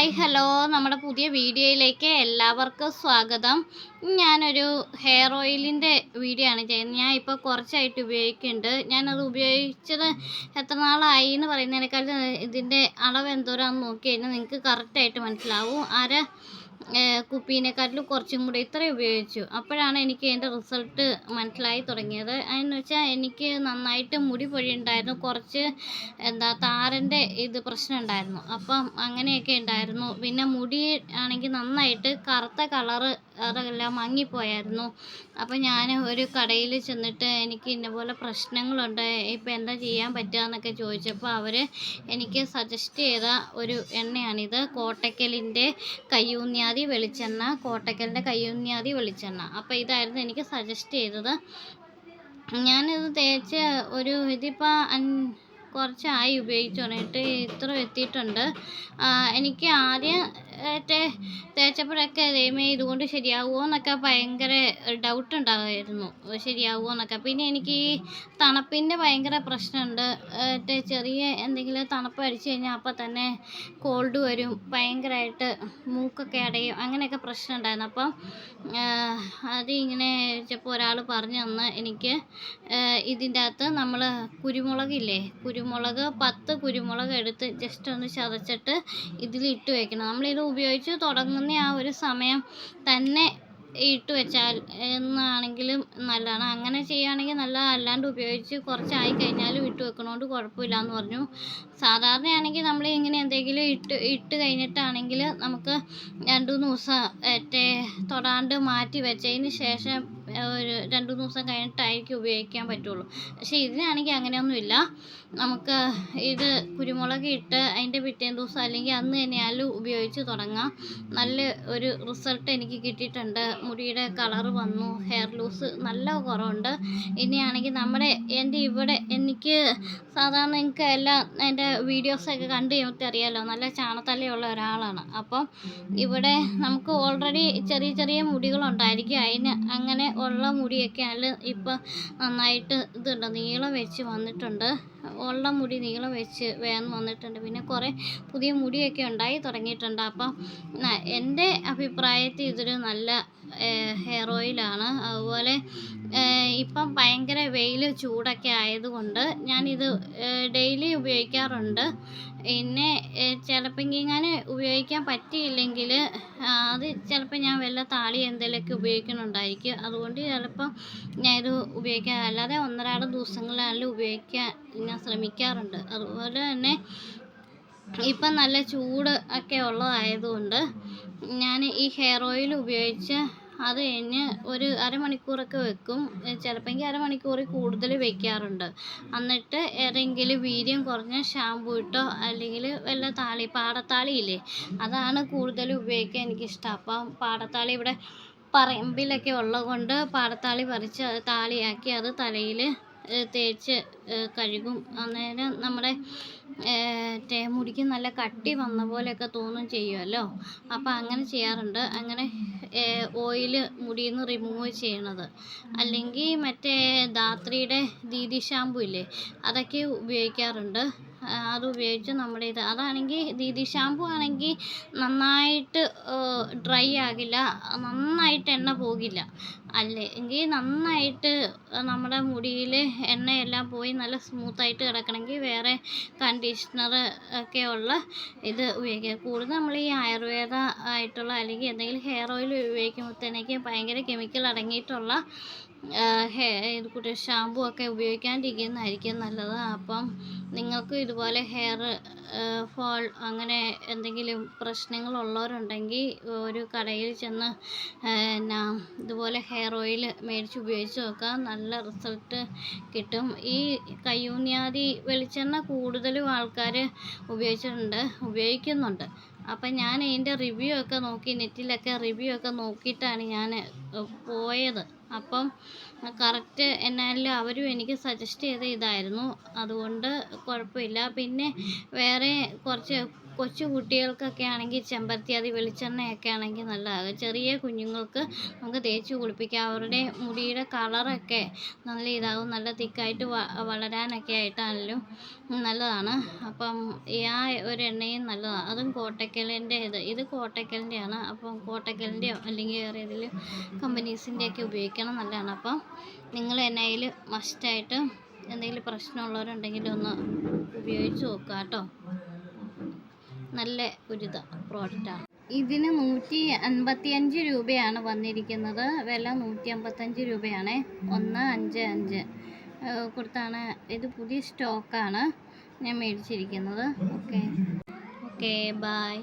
Hi hello. നമ്മുടെ പുതിയ വീഡിയോയിലേക്ക് എല്ലാവർക്കും സ്വാഗതം. ഞാനൊരു ഹെയർ ഓയിലിന്റെ വീഡിയോ ആണ് ചെയ്യുന്നത്. ഞാൻ ഇപ്പോൾ കുറച്ചായിട്ട് ഉപയോഗിക്കുന്നുണ്ട്. ഞാനത് ഉപയോഗിച്ചത് എത്ര നാളായി എന്ന് പറയുന്നതിനേക്കാൾ ഇതിന്റെ അളവ് എന്തോരാന്ന് നോക്കി കഴിഞ്ഞാൽ നിങ്ങൾക്ക് കറക്റ്റായിട്ട് മനസ്സിലാവും. അര കുപ്പീനെക്കാട്ടിലും കുറച്ചും കൂടി ഇത്രയും ഉപയോഗിച്ചു. അപ്പോഴാണ് എനിക്ക് അതിന്റെ റിസൾട്ട് മനസ്സിലായി തുടങ്ങിയത്. അതെന്ന് വെച്ചാൽ എനിക്ക് നന്നായിട്ട് മുടി പൊഴിയുണ്ടായിരുന്നു. കുറച്ച് എന്താ താരന്റെ ഇത് പ്രശ്നം ഉണ്ടായിരുന്നു അപ്പം അങ്ങനെയൊക്കെ ഉണ്ടായിരുന്നു. പിന്നെ മുടി ആണെങ്കിൽ നന്നായിട്ട് കറുത്ത കളറ് അതെല്ലാം മങ്ങിപ്പോയായിരുന്നു. അപ്പം ഞാൻ ഒരു കടയിൽ ചെന്നിട്ട് എനിക്ക് ഇന്നപോലെ പ്രശ്നങ്ങളുണ്ട്. ഇപ്പം എന്താ ചെയ്യാൻ പറ്റുക എന്നൊക്കെ ചോദിച്ചപ്പോൾ അവർ എനിക്ക് സജസ്റ്റ് ചെയ്ത ഒരു എണ്ണയാണിത്. കോട്ടക്കലിന്റെ കയ്യൂന്നിയാതി വെളിച്ചെണ്ണ കോട്ടക്കലിന്റെ കയ്യൂന്നിയാതി വെളിച്ചെണ്ണ. അപ്പോൾ ഇതായിരുന്നു എനിക്ക് സജസ്റ്റ് ചെയ്തത്. ഞാനിത് തേച്ച് ഒരു ഇതിപ്പോൾ കുറച്ചായി ഉപയോഗിച്ച് തുടങ്ങിയിട്ട് ഇത്ര എത്തിയിട്ടുണ്ട്. എനിക്ക് ആദ്യം തേ തേച്ചപ്പോഴൊക്കെ ദൈവമേ ഇതുകൊണ്ട് ശരിയാവുമോ എന്നൊക്കെ ഭയങ്കര ഡൗട്ട് ഉണ്ടാകുമായിരുന്നു ശരിയാവുമോ എന്നൊക്കെ. പിന്നെ എനിക്ക് ഈ തണുപ്പിന്റെ ഭയങ്കര പ്രശ്നമുണ്ട്. മറ്റേ ചെറിയ എന്തെങ്കിലും തണുപ്പ് അടിച്ചു കഴിഞ്ഞാൽ അപ്പം തന്നെ കോൾഡ് വരും. ഭയങ്കരമായിട്ട് മൂക്കൊക്കെ അടയും. അങ്ങനെയൊക്കെ പ്രശ്നം ഉണ്ടായിരുന്നു. അപ്പം അത് ഇങ്ങനെ ചിലപ്പോൾ ഒരാൾ പറഞ്ഞു തന്ന് എനിക്ക് ഇതിന്റെ അകത്ത് നമ്മൾ കുരുമുളകില്ലേ കുരുമുളക് പത്ത് കുരുമുളക് എടുത്ത് ജസ്റ്റ് ഒന്ന് ചതച്ചിട്ട് ഇതിലിട്ട് വെക്കണം. നമ്മളിത് ഉപയോഗിച്ച് തുടങ്ങുന്ന ആ ഒരു സമയം തന്നെ ഇട്ട് വെച്ചാൽ എന്നാണെങ്കിലും നല്ലതാണ്. അങ്ങനെ ചെയ്യുകയാണെങ്കിൽ നല്ല അല്ലാണ്ട് ഉപയോഗിച്ച് കുറച്ചായി കഴിഞ്ഞാലും ഇട്ട് വെക്കണോണ്ട് കുഴപ്പമില്ല എന്ന് പറഞ്ഞു. സാധാരണയാണെങ്കിൽ നമ്മൾ ഇങ്ങനെ എന്തെങ്കിലും ഇട്ട് ഇട്ട് കഴിഞ്ഞിട്ടാണെങ്കിൽ നമുക്ക് രണ്ട് മൂന്ന് ദിവസം മറ്റേ തൊടാണ്ട് മാറ്റി വെച്ചതിന് ശേഷം ഒരു രണ്ട് മൂന്ന് ദിവസം കഴിഞ്ഞിട്ടായിരിക്കും ഉപയോഗിക്കാൻ പറ്റുള്ളൂ. പക്ഷേ ഇതിനാണെങ്കിൽ അങ്ങനെയൊന്നുമില്ല. നമുക്ക് ഇത് കുരുമുളക് ഇട്ട് അതിന്റെ പിറ്റേ ദിവസം അല്ലെങ്കിൽ അന്ന് തന്നെയാലും ഉപയോഗിച്ച് തുടങ്ങാം. നല്ല ഒരു റിസൾട്ട് എനിക്ക് കിട്ടിയിട്ടുണ്ട്. മുടിയുടെ കളർ വന്നു ഹെയർ ലൂസ് നല്ല കുറവുണ്ട്. ഇനിയാണെങ്കിൽ നമ്മുടെ എന്റെ ഇവിടെ എനിക്ക് സാധാരണ നിങ്ങൾക്ക് എല്ലാം എന്റെ വീഡിയോസൊക്കെ കണ്ട് കഴിയുമ്പോൾ അറിയാമല്ലോ നല്ല ചാണത്തലയുള്ള ഒരാളാണ്. അപ്പം ഇവിടെ നമുക്ക് ഓൾറെഡി ചെറിയ ചെറിയ മുടികളുണ്ടായിരിക്കും. അതിന് അങ്ങനെ ഉള്ള മുടിയൊക്കെ അല്ല ഇപ്പം നന്നായിട്ട് ഇതുണ്ട് നീളം വെച്ച് വന്നിട്ടുണ്ട്. ഉള്ള മുടി നീളം വെച്ച് വേന്ന് വന്നിട്ടുണ്ട്. പിന്നെ കുറേ പുതിയ മുടിയൊക്കെ ഉണ്ടായി തുടങ്ങിയിട്ടുണ്ട്. അപ്പം എന്റെ അഭിപ്രായത്തിൽ ഇതൊരു നല്ല ഹെയർ ഓയിലാണ്. അതുപോലെ ഇപ്പം ഭയങ്കര വെയിൽ ചൂടൊക്കെ ആയതുകൊണ്ട് ഞാനിത് ഡെയിലി ഉപയോഗിക്കാറുണ്ട്. പിന്നെ ചിലപ്പം ഇങ്ങനെ ഉപയോഗിക്കാൻ പറ്റിയില്ലെങ്കിൽ അത് ചിലപ്പോൾ ഞാൻ വല്ല താളി എന്തെങ്കിലുമൊക്കെ ഉപയോഗിക്കുന്നുണ്ടായിരിക്കും. അതുകൊണ്ട് ചിലപ്പം ഞാൻ ഇത് ഉപയോഗിക്കാൻ അല്ലാതെ ഒന്നരാട് ദിവസങ്ങളിലും ഉപയോഗിക്കാൻ ഞാൻ ശ്രമിക്കാറുണ്ട്. അതുപോലെ തന്നെ ഇപ്പം നല്ല ചൂട് ഒക്കെ ഉള്ളതായതുകൊണ്ട് ഞാൻ ഈ ഹെയർ ഓയിൽ ഉപയോഗിച്ച് അത് കഴിഞ്ഞ് ഒരു അരമണിക്കൂറൊക്കെ വെക്കും. ചിലപ്പോഴെങ്കിൽ അരമണിക്കൂറിൽ കൂടുതൽ വെക്കാറുണ്ട്. എന്നിട്ട് ഏതെങ്കിലും വീര്യം കുറഞ്ഞ ഷാമ്പൂ ഇട്ടോ അല്ലെങ്കിൽ വല്ല താളി പാടത്താളി ഇല്ലേ അതാണ് കൂടുതൽ ഉപയോഗിക്കാൻ എനിക്കിഷ്ടം. അപ്പം പാടത്താളി ഇവിടെ പറമ്പിലൊക്കെ ഉള്ളതുകൊണ്ട് പാടത്താളി പറിച്ച് അത് താളിയാക്കി അത് തലയിൽ തേച്ച് കഴുകും. അന്നേരം നമ്മുടെ മുടിക്ക് നല്ല കട്ടി വന്ന പോലെയൊക്കെ തോന്നും ചെയ്യുമല്ലോ അപ്പോൾ അങ്ങനെ ചെയ്യാറുണ്ട്. അങ്ങനെ ഓയിൽ മുടിയിൽ നിന്ന് റിമൂവ് ചെയ്യണത്. അല്ലെങ്കിൽ മറ്റേ ധാത്രിയുടെ ദീദി ഷാമ്പു ഇല്ലേ അതൊക്കെ ഉപയോഗിക്കാറുണ്ട്. അത് ഉപയോഗിച്ച് നമ്മുടെ ഇത് അതാണെങ്കിൽ ദീദി ഷാംപൂ ആണെങ്കിൽ നന്നായിട്ട് ഡ്രൈ ആകില്ല നന്നായിട്ട് എണ്ണ പോകില്ല. അല്ലെങ്കിൽ നന്നായിട്ട് നമ്മുടെ മുടിയിൽ എണ്ണയെല്ലാം പോയി നല്ല സ്മൂത്തായിട്ട് കിടക്കണമെങ്കിൽ വേറെ കണ്ടീഷണർ ഒക്കെ ഉള്ള ഇത് ഉപയോഗിക്കുക. കൂടുതൽ നമ്മൾ ഈ ആയുർവേദ ആയിട്ടുള്ള അല്ലെങ്കിൽ എന്തെങ്കിലും ഹെയർ ഓയിൽ ഉപയോഗിക്കുമ്പോഴത്തേക്ക് ഭയങ്കര കെമിക്കൽ അടങ്ങിയിട്ടുള്ള ഇത് കൂട്ടി ഷാമ്പു ഒക്കെ ഉപയോഗിക്കാണ്ടിരിക്കുന്നതായിരിക്കും നല്ലത്. അപ്പം നിങ്ങൾക്കും ഇതുപോലെ ഹെയർ ഫോൾ അങ്ങനെ എന്തെങ്കിലും പ്രശ്നങ്ങളുള്ളവരുണ്ടെങ്കിൽ ഒരു കടയിൽ ചെന്ന് എന്നാ ഇതുപോലെ ഹെയർ ഓയിൽ മേടിച്ച് ഉപയോഗിച്ച് നോക്കാം നല്ല റിസൾട്ട് കിട്ടും. ഈ കയ്യൂന്നിയാതി വെളിച്ചെണ്ണ കൂടുതലും ആൾക്കാർ ഉപയോഗിച്ചിട്ടുണ്ട് ഉപയോഗിക്കുന്നുണ്ട്. അപ്പം ഞാൻ ഇതിന്റെ റിവ്യൂ ഒക്കെ നോക്കി നെറ്റിലൊക്കെ റിവ്യൂ ഒക്കെ നോക്കിയിട്ടാണ് ഞാൻ പോയത്. അപ്പം കറക്റ്റ് എന്നാലും അവരും എനിക്ക് സജസ്റ്റ് ചെയ്ത ഇതായിരുന്നു. അതുകൊണ്ട് കുഴപ്പമില്ല. പിന്നെ വേറെ കുറച്ച് കൊച്ചു കുട്ടികൾക്കൊക്കെ ആണെങ്കിൽ ചെമ്പരത്തി ചെമ്പരത്തിയാതി വെളിച്ചെണ്ണയൊക്കെ ആണെങ്കിൽ നല്ലതാണ് ചെറിയ കുഞ്ഞുങ്ങൾക്ക് നമുക്ക് തേച്ച് കുളിപ്പിക്കാം. അവരുടെ മുടിയുടെ കളറൊക്കെ നല്ല ഇതാവും നല്ല തിക്കായിട്ട് വളരാനൊക്കെ ആയിട്ടാണെങ്കിലും നല്ലതാണ്. അപ്പം ആ ഒരു എണ്ണയും നല്ലതാണ്. അതും കോട്ടക്കലിന്റെ ഇത് ഇത് കോട്ടക്കലിന്റെയാണ്. അപ്പം കോട്ടക്കലിന്റെയോ അല്ലെങ്കിൽ വേറെ ഏതെങ്കിലും കമ്പനീസിന്റെയൊക്കെ ഉപയോഗിക്കണം നല്ലതാണ്. അപ്പം നിങ്ങൾ എന്നയിൽ മസ്റ്റായിട്ട് എന്തെങ്കിലും പ്രശ്നമുള്ളവരുണ്ടെങ്കിൽ ഒന്ന് ഉപയോഗിച്ച് നോക്കുക കേട്ടോ. നല്ല ഒരു ഇതാണ് പ്രോഡക്റ്റാണ് ഇതിന് നൂറ്റി അൻപത്തിയഞ്ച് രൂപയാണ് വന്നിരിക്കുന്നത്. വില നൂറ്റി അമ്പത്തഞ്ച് രൂപയാണ്. ഒന്ന് അഞ്ച് അഞ്ച്. കൊടുത്താണ്. ഇത് പുതിയ സ്റ്റോക്കാണ് ഞാൻ മേടിച്ചിരിക്കുന്നത്. ഓക്കെ. Okay bye